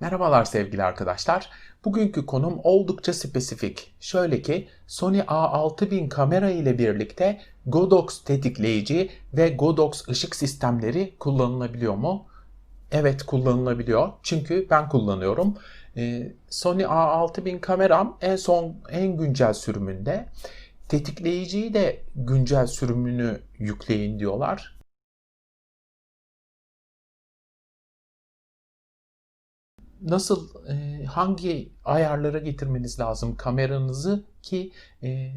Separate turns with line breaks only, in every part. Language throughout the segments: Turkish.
Merhabalar sevgili arkadaşlar. Bugünkü konum oldukça spesifik. Şöyle ki Sony A6000 kamera ile birlikte Godox tetikleyici ve Godox ışık sistemleri kullanılabiliyor mu? Evet kullanılabiliyor. Çünkü ben kullanıyorum. Ee, Sony A6000 kameram en son en güncel sürümünde. Tetikleyiciyi de güncel sürümünü yükleyin diyorlar. Nasıl e, hangi ayarlara getirmeniz lazım kameranızı ki e,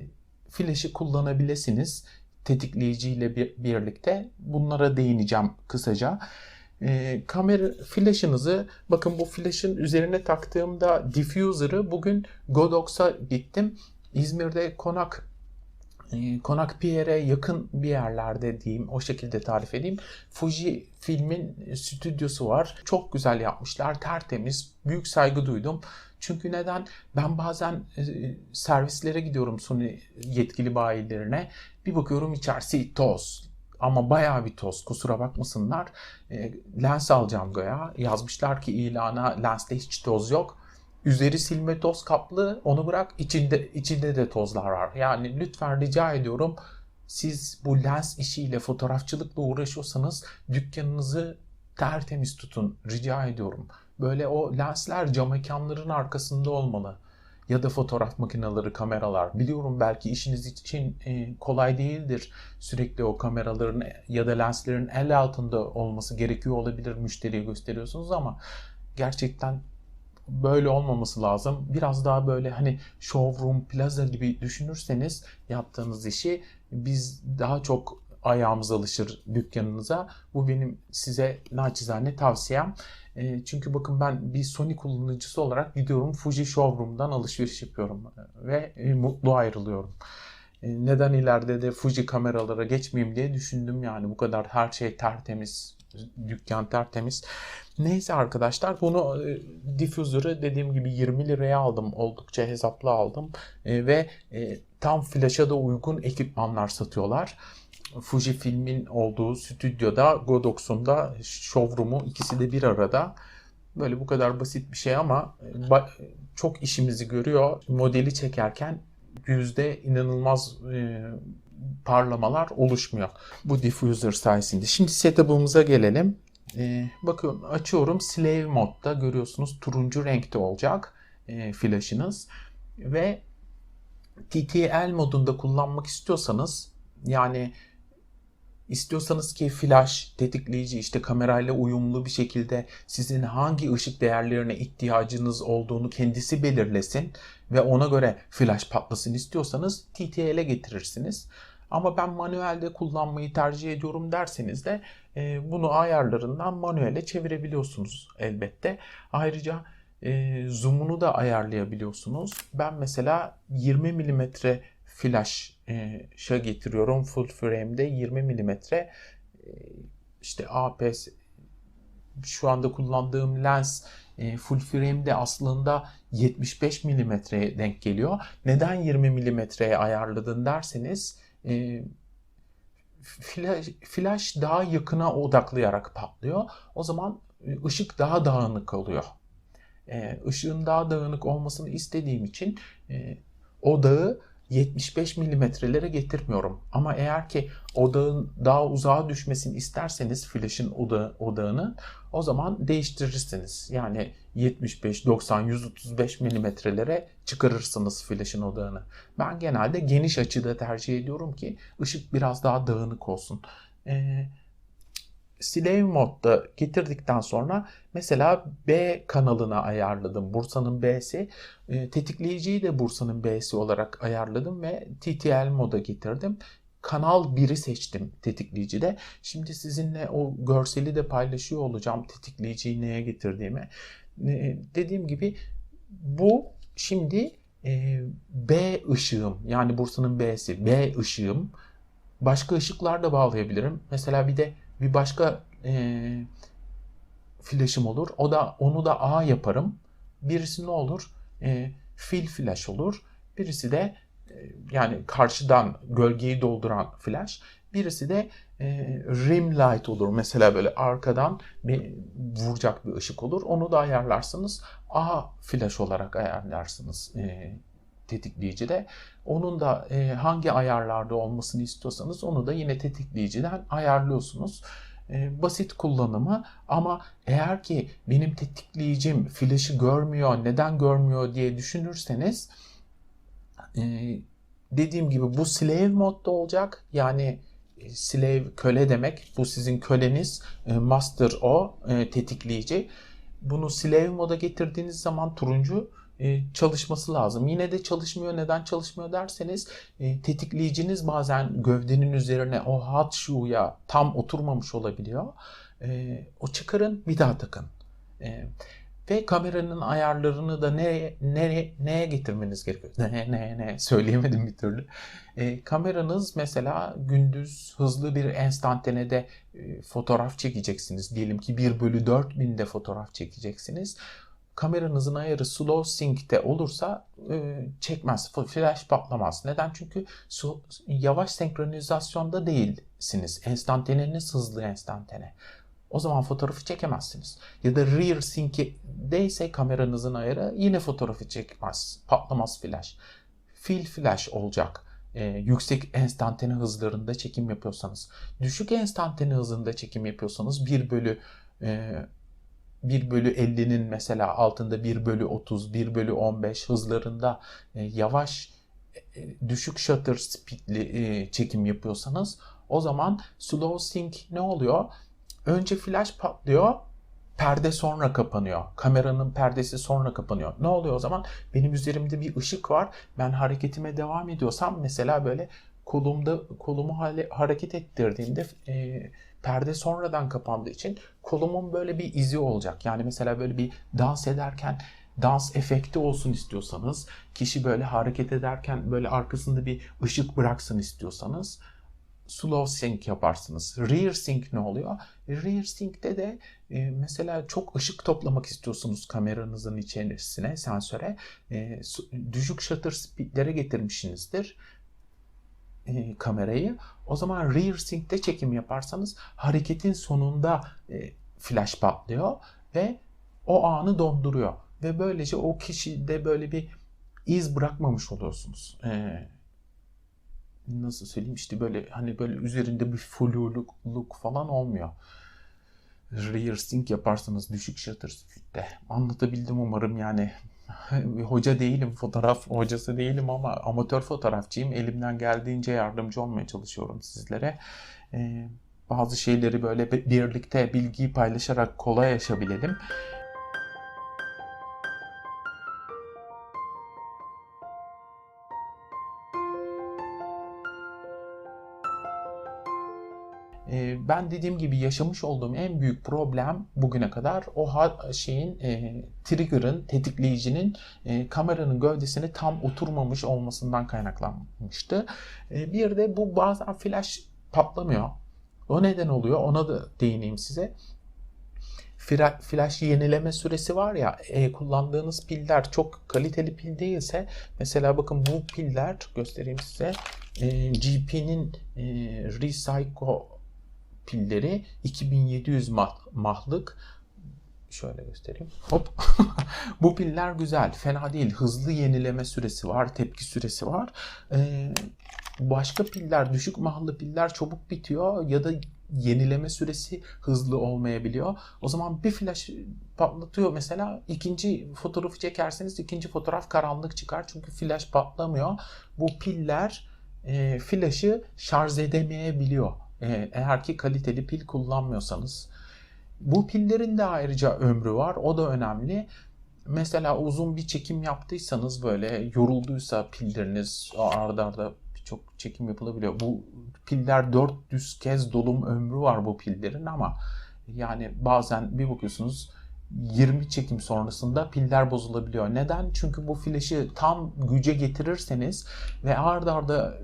flash'ı kullanabilirsiniz tetikleyiciyle bir, birlikte bunlara değineceğim kısaca. E, kamera flash'ınızı bakın bu flash'ın üzerine taktığımda diffuser'ı bugün Godox'a gittim. İzmir'de konak Konak Pierre'e yakın bir yerlerde diyeyim o şekilde tarif edeyim. Fuji filmin stüdyosu var. Çok güzel yapmışlar. Tertemiz. Büyük saygı duydum. Çünkü neden? Ben bazen e, servislere gidiyorum Sony yetkili bayilerine. Bir bakıyorum içerisi toz. Ama bayağı bir toz. Kusura bakmasınlar. E, lens alacağım goya. Yazmışlar ki ilana lenste hiç toz yok. Üzeri silme toz kaplı onu bırak içinde içinde de tozlar var. Yani lütfen rica ediyorum siz bu lens işiyle fotoğrafçılıkla uğraşıyorsanız dükkanınızı tertemiz tutun rica ediyorum. Böyle o lensler cam mekanların arkasında olmalı. Ya da fotoğraf makineleri, kameralar. Biliyorum belki işiniz için e, kolay değildir. Sürekli o kameraların ya da lenslerin el altında olması gerekiyor olabilir müşteriye gösteriyorsunuz ama gerçekten böyle olmaması lazım. Biraz daha böyle hani showroom, plaza gibi düşünürseniz yaptığınız işi biz daha çok ayağımız alışır dükkanınıza. Bu benim size naçizane tavsiyem. E, çünkü bakın ben bir Sony kullanıcısı olarak gidiyorum Fuji Showroom'dan alışveriş yapıyorum ve e, mutlu ayrılıyorum. E, neden ileride de Fuji kameralara geçmeyeyim diye düşündüm yani bu kadar her şey tertemiz, dükkan tertemiz. Neyse arkadaşlar bunu e, diffuser'ı dediğim gibi 20 liraya aldım. Oldukça hesaplı aldım. E, ve e, tam flash'a da uygun ekipmanlar satıyorlar. Fuji filmin olduğu stüdyoda Godox'un da showroom'u ikisi de bir arada. Böyle bu kadar basit bir şey ama e, çok işimizi görüyor. Modeli çekerken yüzde inanılmaz e, parlamalar oluşmuyor. Bu diffuser sayesinde. Şimdi setup'ımıza gelelim. E, bakıyorum açıyorum slave modda görüyorsunuz turuncu renkte olacak e, flash'ınız ve TTL modunda kullanmak istiyorsanız yani istiyorsanız ki flash tetikleyici işte kamerayla uyumlu bir şekilde sizin hangi ışık değerlerine ihtiyacınız olduğunu kendisi belirlesin ve ona göre flash patlasın istiyorsanız TTL'e getirirsiniz. Ama ben manuelde kullanmayı tercih ediyorum derseniz de e, bunu ayarlarından manuele çevirebiliyorsunuz elbette. Ayrıca e, zoom'unu da ayarlayabiliyorsunuz. Ben mesela 20 mm flash'a getiriyorum. Full frame'de 20 mm e, işte APS şu anda kullandığım lens e, full frame'de aslında 75 mm'ye denk geliyor. Neden 20 mm'ye ayarladın derseniz e, flash, flash daha yakına odaklayarak patlıyor. O zaman e, ışık daha dağınık oluyor. E, ışığın daha dağınık olmasını istediğim için e, odağı 75 milimetrelere getirmiyorum. Ama eğer ki odağın daha uzağa düşmesini isterseniz flash'ın oda, odağını o zaman değiştirirsiniz. Yani 75, 90, 135 milimetrelere çıkarırsınız flash'ın odağını. Ben genelde geniş açıda tercih ediyorum ki ışık biraz daha dağınık olsun. Ee, slave modda getirdikten sonra mesela B kanalına ayarladım. Bursa'nın B'si. E, tetikleyiciyi de Bursa'nın B'si olarak ayarladım ve TTL moda getirdim. Kanal 1'i seçtim tetikleyicide. Şimdi sizinle o görseli de paylaşıyor olacağım tetikleyiciyi neye getirdiğimi. E, dediğim gibi bu şimdi e, B ışığım yani Bursa'nın B'si B ışığım. Başka ışıklar da bağlayabilirim. Mesela bir de bir başka e, flash'ım olur. O da onu da A yaparım. Birisi ne olur? E, fil flash olur. Birisi de e, yani karşıdan gölgeyi dolduran flash. Birisi de e, rim light olur. Mesela böyle arkadan bir vuracak bir ışık olur. Onu da ayarlarsınız. A flash olarak ayarlarsınız e, tetikleyicide. Onun da e, hangi ayarlarda olmasını istiyorsanız onu da yine tetikleyiciden ayarlıyorsunuz. E, basit kullanımı ama eğer ki benim tetikleyicim flash'ı görmüyor, neden görmüyor diye düşünürseniz e, dediğim gibi bu slave modda olacak. Yani e, slave köle demek. Bu sizin köleniz. E, master o e, tetikleyici. Bunu slave moda getirdiğiniz zaman turuncu çalışması lazım. Yine de çalışmıyor. Neden çalışmıyor derseniz e, tetikleyiciniz bazen gövdenin üzerine o hot shoe'ya tam oturmamış olabiliyor. E, o çıkarın bir daha takın. E, ve kameranın ayarlarını da nereye, nereye, neye getirmeniz gerekiyor? Ne, ne, ne söyleyemedim bir türlü. E, kameranız mesela gündüz hızlı bir enstantanede e, fotoğraf çekeceksiniz. Diyelim ki 1 bölü 4000'de fotoğraf çekeceksiniz. Kameranızın ayarı slow sync'te olursa e, çekmez, flash patlamaz. Neden? Çünkü su, yavaş senkronizasyonda değilsiniz. Enstantaneniz hızlı enstantane. O zaman fotoğrafı çekemezsiniz. Ya da rear sync'deyse kameranızın ayarı yine fotoğrafı çekmez. Patlamaz flash. Fill flash olacak. Ee, yüksek enstantane hızlarında çekim yapıyorsanız. Düşük enstantane hızında çekim yapıyorsanız 1 bölü e, 1 bölü 50'nin mesela altında 1 bölü 30, 1 bölü 15 hızlarında e, yavaş e, düşük shutter speedli e, çekim yapıyorsanız o zaman slow sync ne oluyor? Önce flash patlıyor, perde sonra kapanıyor. Kameranın perdesi sonra kapanıyor. Ne oluyor o zaman? Benim üzerimde bir ışık var. Ben hareketime devam ediyorsam mesela böyle kolumda kolumu hale, hareket ettirdiğimde e, perde sonradan kapandığı için kolumun böyle bir izi olacak. Yani mesela böyle bir dans ederken dans efekti olsun istiyorsanız, kişi böyle hareket ederken böyle arkasında bir ışık bıraksın istiyorsanız slow sync yaparsınız. Rear sync ne oluyor? Rear sync'te de e, mesela çok ışık toplamak istiyorsunuz kameranızın içerisine, sensöre. E, düşük shutter speed'lere getirmişsinizdir e, kamerayı. O zaman rear sync'te çekim yaparsanız hareketin sonunda e, flash patlıyor ve o anı donduruyor. Ve böylece o kişide böyle bir iz bırakmamış oluyorsunuz. Eee nasıl söyleyeyim işte böyle hani böyle üzerinde bir fluluk falan olmuyor. Rear sync yaparsanız düşük shutter speed'de. Anlatabildim umarım yani. Hoca değilim, fotoğraf hocası değilim ama amatör fotoğrafçıyım. Elimden geldiğince yardımcı olmaya çalışıyorum sizlere. Ee, bazı şeyleri böyle birlikte bilgiyi paylaşarak kolay yaşabilelim. Ben dediğim gibi yaşamış olduğum en büyük problem bugüne kadar o şeyin e, trigger'ın, tetikleyicinin e, kameranın gövdesine tam oturmamış olmasından kaynaklanmıştı. E, bir de bu bazen flash patlamıyor. O neden oluyor? Ona da değineyim size. Flash yenileme süresi var ya e, kullandığınız piller çok kaliteli pil değilse mesela bakın bu piller göstereyim size e, GP'nin e, Recycle pilleri 2700 mah mahlık. Şöyle göstereyim. Hop. Bu piller güzel. Fena değil. Hızlı yenileme süresi var. Tepki süresi var. Ee, başka piller, düşük mahlı piller çabuk bitiyor ya da yenileme süresi hızlı olmayabiliyor. O zaman bir flash patlatıyor mesela ikinci fotoğrafı çekerseniz ikinci fotoğraf karanlık çıkar çünkü flash patlamıyor. Bu piller e, flash'ı şarj edemeyebiliyor. Ee, eğer ki kaliteli pil kullanmıyorsanız. Bu pillerin de ayrıca ömrü var. O da önemli. Mesela uzun bir çekim yaptıysanız böyle yorulduysa pilleriniz ardarda arda birçok çekim yapılabiliyor. Bu piller 400 kez dolum ömrü var bu pillerin ama yani bazen bir bakıyorsunuz 20 çekim sonrasında piller bozulabiliyor. Neden? Çünkü bu flaşı tam güce getirirseniz ve ardarda arda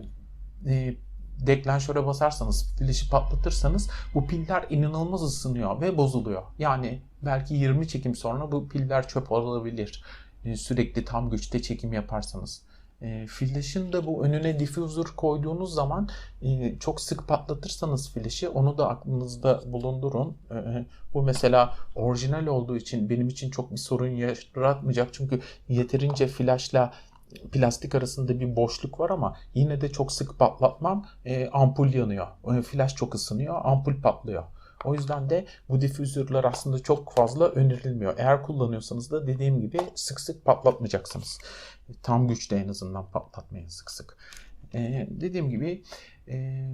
e, deklanşöre basarsanız, flash'i patlatırsanız bu piller inanılmaz ısınıyor ve bozuluyor. Yani belki 20 çekim sonra bu piller çöp olabilir. Ee, sürekli tam güçte çekim yaparsanız. E, Flash'ın da bu önüne diffuser koyduğunuz zaman e, çok sık patlatırsanız flash'i onu da aklınızda bulundurun. E, bu mesela orijinal olduğu için benim için çok bir sorun yaratmayacak. Çünkü yeterince flash'la plastik arasında bir boşluk var ama yine de çok sık patlatmam. E, ampul yanıyor. E, flash çok ısınıyor. Ampul patlıyor. O yüzden de bu difüzörler aslında çok fazla önerilmiyor. Eğer kullanıyorsanız da dediğim gibi sık sık patlatmayacaksınız. Tam güçte en azından patlatmayın sık sık. Ee, dediğim gibi e,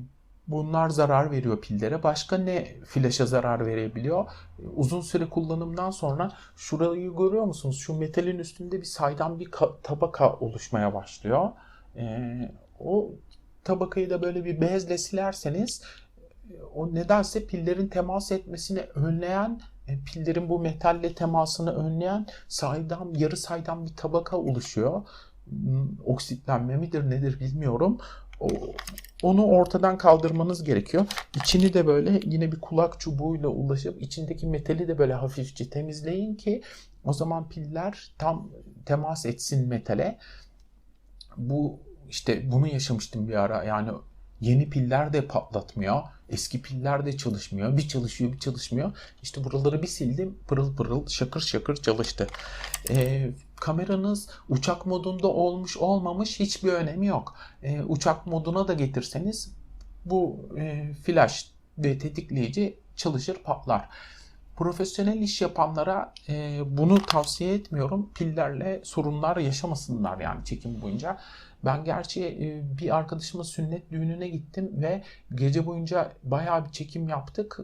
bunlar zarar veriyor pillere. Başka ne flaşa zarar verebiliyor? Uzun süre kullanımdan sonra şurayı görüyor musunuz? Şu metalin üstünde bir saydam bir ka- tabaka oluşmaya başlıyor. Ee, o tabakayı da böyle bir bezle silerseniz o nedense pillerin temas etmesini önleyen e, pillerin bu metalle temasını önleyen saydam, yarı saydam bir tabaka oluşuyor. Hmm, Oksitlenme midir nedir bilmiyorum. O, onu ortadan kaldırmanız gerekiyor. İçini de böyle yine bir kulak çubuğuyla ulaşıp içindeki metali de böyle hafifçe temizleyin ki o zaman piller tam temas etsin metale. Bu işte bunu yaşamıştım bir ara. Yani Yeni piller de patlatmıyor. Eski piller de çalışmıyor. Bir çalışıyor bir çalışmıyor. İşte buraları bir sildim. Pırıl pırıl şakır şakır çalıştı. Ee, kameranız uçak modunda olmuş olmamış hiçbir önemi yok. Ee, uçak moduna da getirseniz bu e, flash ve tetikleyici çalışır patlar. Profesyonel iş yapanlara e, bunu tavsiye etmiyorum. Pillerle sorunlar yaşamasınlar yani çekim boyunca. Ben gerçi e, bir arkadaşımın sünnet düğününe gittim ve gece boyunca bayağı bir çekim yaptık.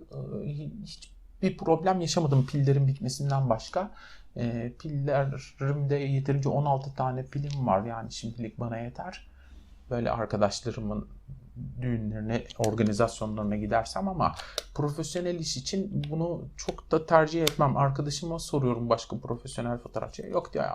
E, Hiçbir problem yaşamadım pillerin bitmesinden başka. E, pillerimde yeterince 16 tane pilim var yani şimdilik bana yeter. Böyle arkadaşlarımın düğünlerine, organizasyonlarına gidersem ama profesyonel iş için bunu çok da tercih etmem. Arkadaşıma soruyorum başka profesyonel fotoğrafçıya. Yok diyor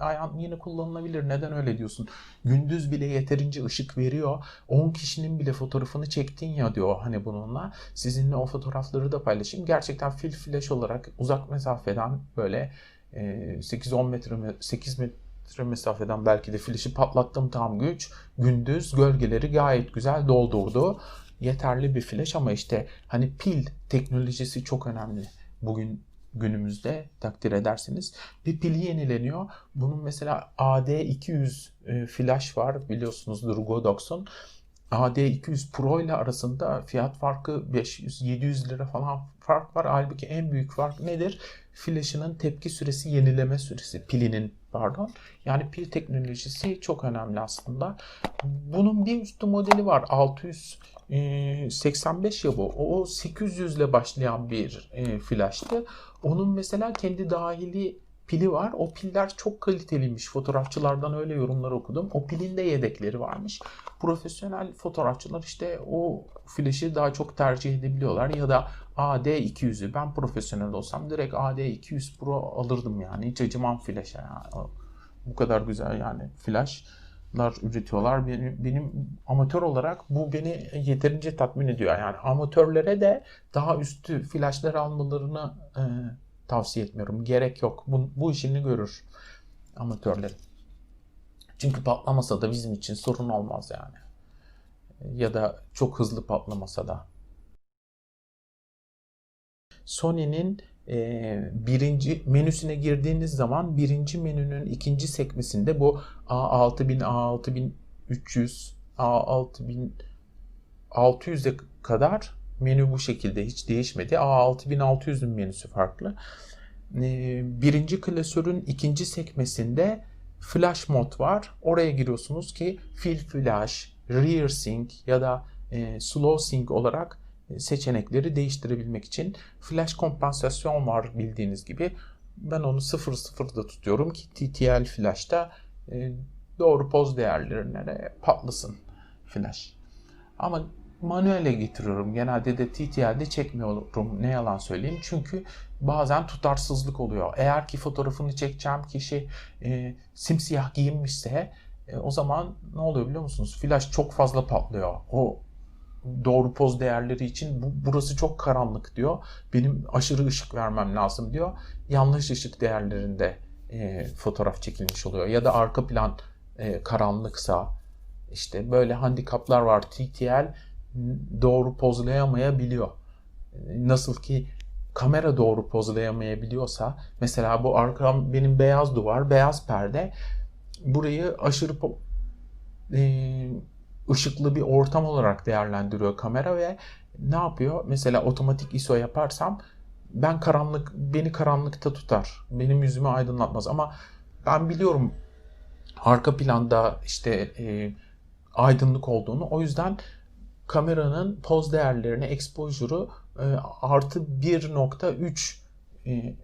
ayağın yine kullanılabilir. Neden öyle diyorsun? Gündüz bile yeterince ışık veriyor. 10 kişinin bile fotoğrafını çektin ya diyor hani bununla. Sizinle o fotoğrafları da paylaşayım. Gerçekten fil flash olarak uzak mesafeden böyle 8-10 metre 8 metre metre mesafeden belki de flash'ı patlattım tam güç. Gündüz gölgeleri gayet güzel doldurdu. Yeterli bir flash ama işte hani pil teknolojisi çok önemli. Bugün günümüzde takdir ederseniz bir pil yenileniyor. Bunun mesela AD200 e, flash var biliyorsunuzdur Godox'un. AD200 Pro ile arasında fiyat farkı 500-700 lira falan fark var. Halbuki en büyük fark nedir? Flash'ının tepki süresi, yenileme süresi, pilinin pardon. Yani pil teknolojisi çok önemli aslında. Bunun bir üstü modeli var. 685 ya bu. O 800 ile başlayan bir e, flash'tı. Onun mesela kendi dahili pili var. O piller çok kaliteliymiş. Fotoğrafçılardan öyle yorumlar okudum. O pilin de yedekleri varmış. Profesyonel fotoğrafçılar işte o flash'i daha çok tercih edebiliyorlar ya da AD200'ü. Ben profesyonel olsam direkt AD200 Pro alırdım yani. Hiç acımam flash'a yani. Bu kadar güzel yani flashlar üretiyorlar. Benim, benim amatör olarak bu beni yeterince tatmin ediyor. Yani amatörlere de daha üstü flashlar almalarını e, tavsiye etmiyorum. Gerek yok. Bu, bu işini görür amatörlerin. Çünkü patlamasa da bizim için sorun olmaz yani. Ya da çok hızlı patlamasa da. Sony'nin e, birinci menüsüne girdiğiniz zaman birinci menünün ikinci sekmesinde bu A6000, A6300, A6600'e kadar menü bu şekilde hiç değişmedi. A6600'ün menüsü farklı. E, birinci klasörün ikinci sekmesinde flash mod var. Oraya giriyorsunuz ki fill flash, rear sync ya da e, slow sync olarak seçenekleri değiştirebilmek için flash kompansasyon var bildiğiniz gibi. Ben onu 0.0'da tutuyorum ki TTL flash'ta e, doğru poz değerlerine patlasın flash. Ama manuele getiriyorum. Genelde de TTL'de çekmiyorum. Ne yalan söyleyeyim. Çünkü bazen tutarsızlık oluyor. Eğer ki fotoğrafını çekeceğim kişi e, simsiyah giyinmişse e, o zaman ne oluyor biliyor musunuz? Flash çok fazla patlıyor. O doğru poz değerleri için bu, burası çok karanlık diyor. Benim aşırı ışık vermem lazım diyor. Yanlış ışık değerlerinde e, fotoğraf çekilmiş oluyor. Ya da arka plan e, karanlıksa işte böyle handikaplar var. TTL doğru pozlayamayabiliyor. Nasıl ki kamera doğru pozlayamayabiliyorsa mesela bu arkam benim beyaz duvar, beyaz perde burayı aşırı e, ışıklı bir ortam olarak değerlendiriyor kamera ve ne yapıyor? Mesela otomatik ISO yaparsam ben karanlık beni karanlıkta tutar. Benim yüzümü aydınlatmaz ama ben biliyorum arka planda işte e, aydınlık olduğunu. O yüzden kameranın poz değerlerini, exposure'u e, artı 1.3 e,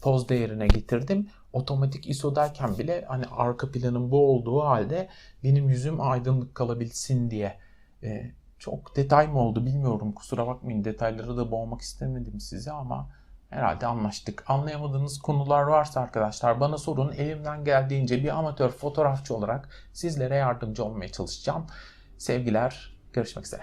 poz değerine getirdim. Otomatik ISO'dayken bile hani arka planın bu olduğu halde benim yüzüm aydınlık kalabilsin diye. E, çok detay mı oldu bilmiyorum. Kusura bakmayın detayları da boğmak istemedim size ama herhalde anlaştık. Anlayamadığınız konular varsa arkadaşlar bana sorun. Elimden geldiğince bir amatör fotoğrafçı olarak sizlere yardımcı olmaya çalışacağım. Sevgiler, görüşmek üzere.